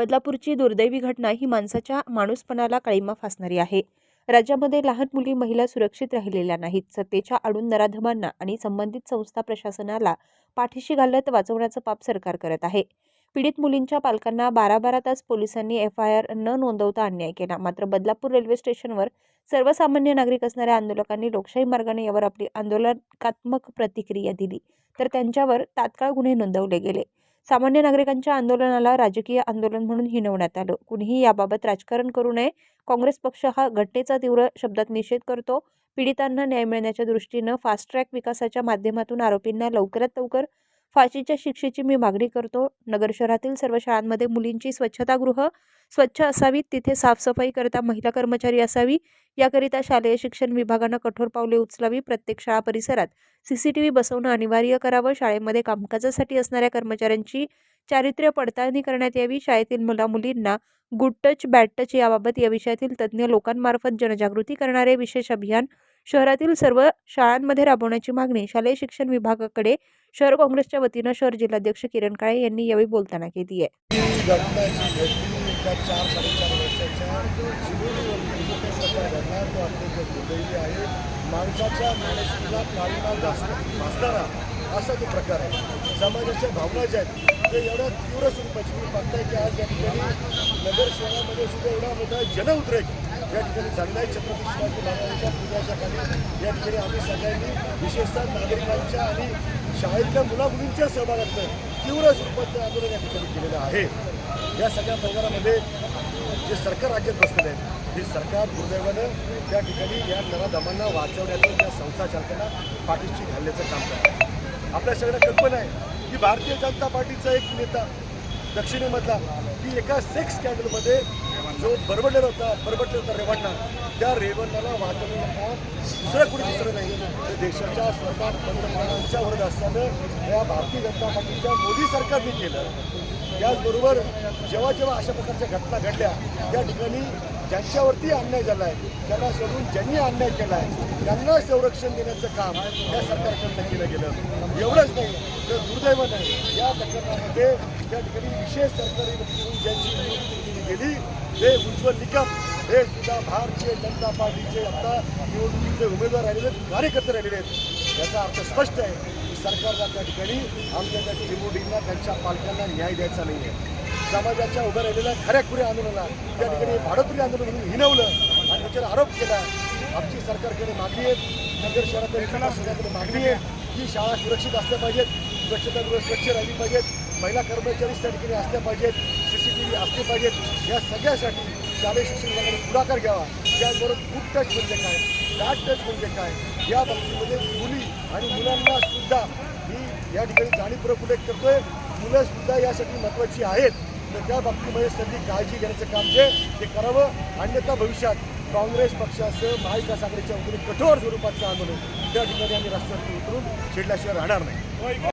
बदलापूरची दुर्दैवी घटना ही माणसाच्या माणूसपणाला काळीमा फासणारी आहे. राज्यामध्ये लहान मुली महिला सुरक्षित राहिलेल्या नाहीत. सत्तेच्या आडून नराधमांना आणि संबंधित संस्था प्रशासनाला पाठीशी घालत वाचवण्याचं पाप सरकार करत आहे. पीडित मुलींच्या पालकांना बारा बारा तास पोलिसांनी एफ आय आर न नोंदवता अन्याय केला. मात्र बदलापूर रेल्वे स्टेशनवर सर्वसामान्य नागरिक असणाऱ्या आंदोलकांनी लोकशाही मार्गाने यावर आपली आंदोलनात्मक प्रतिक्रिया दिली. तर त्यांच्यावर तात्काळ गुन्हे नोंदवले गेले. सामान्य नागरिकांच्या आंदोलनाला राजकीय आंदोलन म्हणून हिणवण्यात आलं. कुणीही याबाबत राजकारण करू नये. काँग्रेस पक्ष हा घटनेचा तीव्र शब्दात निषेध करतो. पीडितांना न्याय मिळण्याच्या दृष्टीनं फास्ट ट्रॅक विकासाच्या माध्यमातून आरोपींना लवकरात लवकर फाशीच्या शिक्षेची मी मागणी करतो. नगर शहरातील सर्व शाळांमध्ये मुलींची स्वच्छतागृह स्वच्छ असावीत. तिथे साफसफाई करता महिला कर्मचारी असावी. याकरिता शालेय शिक्षण विभागानं कठोर पावले उचलावी. प्रत्येक शाळा परिसरात सी सी टी व्ही बसवणं अनिवार्य करावं. शाळेमध्ये कामकाजासाठी असणाऱ्या कर्मचाऱ्यांची चारित्र्य पडताळणी करण्यात यावी. शाळेतील मुला मुलींना गुड टच बॅड टच याबाबत या विषयातील तज्ज्ञ लोकांमार्फत जनजागृती करणारे विशेष अभियान शहरातील सर्व शाळांमध्ये राबवण्याची मागणी शालेय शिक्षण विभागाकडे शहर काँग्रेसच्या वतीनं शहर जिल्हाध्यक्ष किरण काळे यांनी यावेळी बोलताना केली आहे. माणसाच्या मानसिकला काळीमा भासणारा असा तो प्रकार आहे समाजाच्या भावना ज्या आहेत ते एवढ्या तीव्र स्वरूपाची तुम्ही बघताय की आज या ठिकाणी नगर शहरामध्ये सुद्धा एवढा मोठा जनउद्रेक या ठिकाणी झालेला आहे छत्रपती शिवाजी महाराजांच्या पूजाच्या खाली या ठिकाणी आम्ही सगळ्यांनी विशेषतः नागरिकांच्या आणि शाळेतल्या मुलामुलींच्या सहभागातलं तीव्र स्वरूपाचं आंदोलन या ठिकाणी केलेलं आहे. या सगळ्या प्रकारामध्ये जे सरकार राज्यात बसलेले आहेत हे सरकार दुर्दैवानं त्या ठिकाणी या नराधमांना वाचवण्याचं त्या संस्था चालकांना पाठीशी घालण्याचं काम करतात आपल्या सगळ्यांना कल्पना आहे की भारतीय जनता पार्टीचा एक नेता दक्षिणेमधला की एका सेक्स स्कॅन्डलमध्ये जो बरबडलेला होता बरबडलेला होता रेवण्णा त्या रेवण्णाला वाचवण्याचं दुसरं कुणी दुसरं नाही. तर देशाच्या सरकार पंतप्रधानांच्या वर्ग असताना या भारतीय जनता पार्टीच्या मोदी सरकारने केलं. त्याचबरोबर जेव्हा जेव्हा अशा प्रकारच्या घटना घडल्या त्या ठिकाणी ज्यांच्यावरती अन्याय झाला आहे त्यांना सोडून ज्यांनी अन्याय केला आहे त्यांना संरक्षण देण्याचं काम या सरकारकडनं केलं गेलं. एवढंच नाही तर दुर्दैवानं या प्रकरणामध्ये त्या ठिकाणी विशेष सरकारी व्यक्ती ज्यांची नियुक्ती केली केली. हे उज्ज्वल निकम हे सुद्धा भारतीय जनता पार्टीचे आता निवडणुकीचे उमेदवार राहिलेले आहेत कार्यकर्ते राहिलेले आहेत. याचा अर्थ स्पष्ट आहे की सरकारला त्या ठिकाणी आमच्या त्या निवडींना त्यांच्या पालकांना न्याय द्यायचा नाही आहे समाजाच्या उभ्या राहिलेल्या खऱ्याखुऱ्या आंदोलनाला त्या ठिकाणी भाडोत्री आंदोलन म्हणून हिनवलं आणि त्याच्यावर आरोप केला. आमची सरकारकडे मागणी आहे नगर शहरातील सरकारकडे मागणी आहे की शाळा सुरक्षित असल्या पाहिजेत स्वच्छतागृह स्वच्छ राहिली पाहिजेत महिला कर्मचारी त्या ठिकाणी असल्या पाहिजेत सी टी व्ही असले पाहिजेत. या सगळ्यासाठी शालेय शिक्षण विभागाने पुढाकार घ्यावा. त्याचबरोबर गुड टच म्हणजे काय? बॅड टच म्हणजे काय? या बाबतीमध्ये मुली आणि मुलांना सुद्धा मी या ठिकाणी जाणीवपूर्वक उल्लेख करतोय. मुलं सुद्धा यासाठी महत्त्वाची आहेत. तर त्या बाबतीमध्ये सगळी काळजी घेण्याचं काम जे ते करावं. अन्यथा भविष्यात काँग्रेस पक्षाचं महाविकास आघाडीच्या वतीने कठोर स्वरूपाचं आंदोलन त्या ठिकाणी आम्ही रस्त्यावरती उतरून छेडल्याशिवाय राहणार नाही.